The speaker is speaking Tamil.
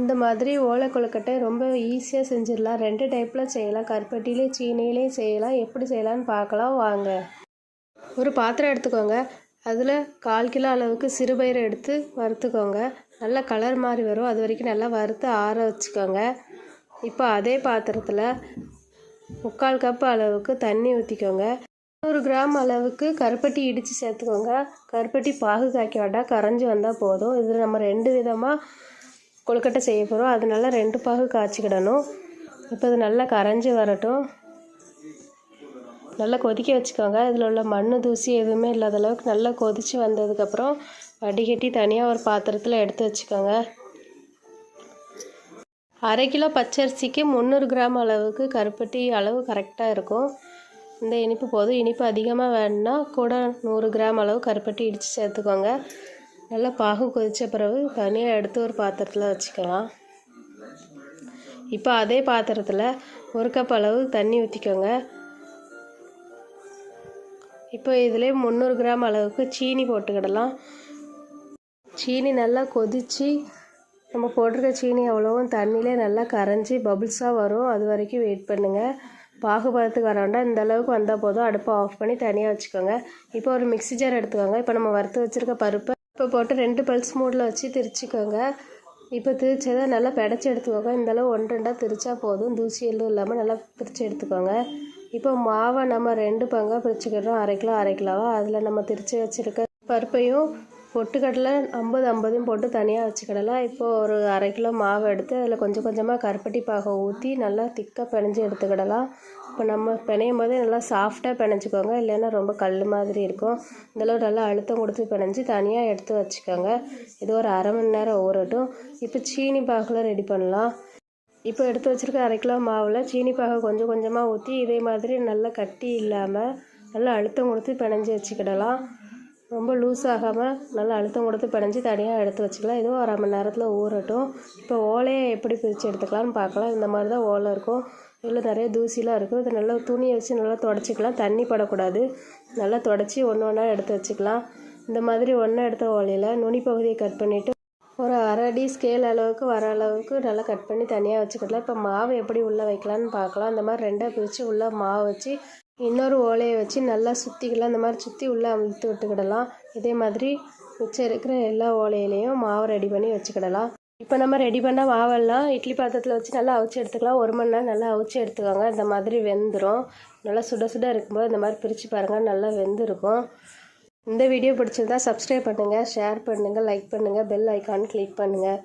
இந்த மாதிரி ஓலை கொழுக்கட்டை ரொம்ப ஈஸியாக செஞ்சிடலாம். ரெண்டு டைப்பில் செய்யலாம். கருப்பட்டிலே சீனிலையும் செய்யலாம். எப்படி செய்யலாம்னு பார்க்கலாம். வாங்க. ஒரு பாத்திரம் எடுத்துக்கோங்க. அதில் கால் கிலோ அளவுக்கு சிறுபயிரை எடுத்து வறுத்துக்கோங்க. நல்லா கலர் மாதிரி வரும். அது வரைக்கும் நல்லா வறுத்து ஆற வச்சுக்கோங்க. இப்போ அதே பாத்திரத்தில் முக்கால் கப் அளவுக்கு தண்ணி ஊற்றிக்கோங்க நூறு கிராம் அளவுக்கு கருப்பட்டி இடித்து சேர்த்துக்கோங்க. கருப்பட்டி பாகு காய்க்க வேண்டாம். கரைஞ்சி வந்தால் போதும். இதில் நம்ம ரெண்டு விதமாக கொழுக்கட்டை செய்ய போகிறோம் நல்லா ரெண்டு பாகு காய்ச்சிக்கிடணும். இப்போ இது நல்லா கரைஞ்சி வரட்டும். நல்லா கொதிக்க வச்சுக்கோங்க. இதில் உள்ள மண் தூசி எதுவுமே இல்லாத அளவுக்கு நல்லா கொதித்து வந்ததுக்கப்புறம் வடிகட்டி தனியாக ஒரு பாத்திரத்தில் எடுத்து வச்சுக்கோங்க. அரை கிலோ பச்சரிசிக்கு முந்நூறு கிராம் அளவுக்கு கருப்பட்டி அளவு கரெக்டாக இருக்கும். இந்த இனிப்பு போதும். இனிப்பு அதிகமாக வேணுன்னா கூட நூறு கிராம் அளவு கருப்பட்டி இடித்து சேர்த்துக்கோங்க. நல்லா பாகு கொதித்த பிறகு தனியாக எடுத்து ஒரு பாத்திரத்தில் வச்சுக்கலாம். இப்போ அதே பாத்திரத்தில் ஒரு கப் அளவு தண்ணி ஊற்றிக்கோங்க இப்போ இதில் முந்நூறு கிராம் அளவுக்கு சீனி போட்டுக்கிடலாம். சீனி நல்லா கொதித்து நம்ம போட்டிருக்க சீனி அவ்வளோவும் தண்ணியிலே நல்லா கரைஞ்சி பபுள்ஸாக வரும். அது வரைக்கும் வெயிட் பண்ணுங்கள் பாகுபதத்துக்கு வர வேண்டாம். இந்த அளவுக்கு வந்தால் போதும். அடுப்பை ஆஃப் பண்ணி தனியாக வச்சுக்கோங்க. இப்போ ஒரு மிக்சி ஜார் எடுத்துக்கோங்க. இப்போ நம்ம வறுத்து வச்சுருக்க பருப்பை இப்போ போட்டு ரெண்டு பல்ஸ் மூடில் வச்சு திரிச்சிக்கோங்க. இப்போ திரிச்சதை நல்லா பிடச்சி எடுத்துக்கோங்க. இந்தளவு ஒன்று ரெண்டாக திரிச்சா போதும். தூசி எல்லாம் இல்லாமல் நல்லா பிரித்து எடுத்துக்கோங்க. இப்போ மாவை நம்ம ரெண்டு பங்காக பிரிச்சுக்கிறோம் அரை கிலோ அரை கிலோவாக அதில் நம்ம திரிச்சு வச்சுருக்க பருப்பையும் பொட்டுக்கடலை ஐம்பது ஐம்பதும் போட்டு தனியாக வச்சுக்கிடலாம். இப்போது ஒரு அரை கிலோ மாவு எடுத்து அதில் கொஞ்சம் கொஞ்சமாக கருப்பட்டி பாகை ஊற்றி நல்லா திக்காக பிணைஞ்சி எடுத்துக்கிடலாம். இப்போ நம்ம பிணையும் போதே நல்லா சாஃப்டாக பிணைஞ்சிக்கோங்க இல்லைன்னா ரொம்ப கல் மாதிரி இருக்கும். இந்தளவு நல்லா அழுத்தம் கொடுத்து பிணைஞ்சி தனியாக எடுத்து வச்சுக்கோங்க. இது ஒரு அரை மணி நேரம் ஊறட்டும். இப்போ சீனி பாகில் ரெடி பண்ணலாம். இப்போ எடுத்து வச்சுருக்க அரை கிலோ மாவில் சீனி பாகை கொஞ்சம் கொஞ்சமாக ஊற்றி இதே மாதிரி நல்லா கட்டி இல்லாமல் நல்லா அழுத்தம் கொடுத்து பிணைஞ்சி வச்சுக்கிடலாம். ரொம்ப லூஸ் ஆகாமல் நல்லா அழுத்தம் கொடுத்து பிணைஞ்சி தனியாக எடுத்து வச்சுக்கலாம். இதுவும் அரை மணி நேரத்தில் ஊறட்டும். இப்போ ஓலையை எப்படி பிரித்து எடுத்துக்கலாம்னு பார்க்கலாம். இந்த மாதிரி தான் ஓலை இருக்கும். இதில் நிறைய தூசிலாம் இருக்கும். இதை நல்லா துணியை வச்சு நல்லா தொடச்சிக்கலாம். தண்ணி படக்கூடாது. நல்லா தொடச்சி ஒன்று ஒன்றா எடுத்து வச்சுக்கலாம். இந்த மாதிரி ஒன்றா எடுத்த ஓலையில் நுனி பகுதியை கட் பண்ணிவிட்டு ஒரு அரை அடி ஸ்கேல் அளவுக்கு வர அளவுக்கு நல்லா கட் பண்ணி தனியாக வச்சுக்கிடலாம் இப்போ மாவு எப்படி உள்ளே வைக்கலான்னு பார்க்கலாம். இந்த மாதிரி ரெண்டாக பிரித்து உள்ளே மாவு வச்சு இன்னொரு ஓலையை வச்சு நல்லா சுற்றிக்கலாம் இந்த மாதிரி சுற்றி உள்ளே அமுழ்த்து விட்டுக்கிடலாம். இதே மாதிரி மிச்சம் இருக்கிற எல்லா ஓலையிலையும் மாவு ரெடி பண்ணி வச்சுக்கிடலாம். இப்போ நம்ம ரெடி பண்ண மாவெல்லாம் இட்லி பாத்திரத்தில் வச்சு நல்லா அவிச்சு எடுத்துக்கலாம். ஒரு மணி நேரம் நல்லா அவிச்சு எடுத்துக்கோங்க. இந்த மாதிரி வெந்துடும் நல்லா சுட சுட இருக்கும்போது இந்த மாதிரி பிரித்து பாருங்கள் நல்லா வெந்திருக்கும். இந்த வீடியோ பிடிச்சிருந்தா சப்ஸ்கிரைப் பண்ணுங்கள் ஷேர் பண்ணுங்கள் லைக் பண்ணுங்கள் பெல் ஐக்கான் கிளிக் பண்ணுங்கள்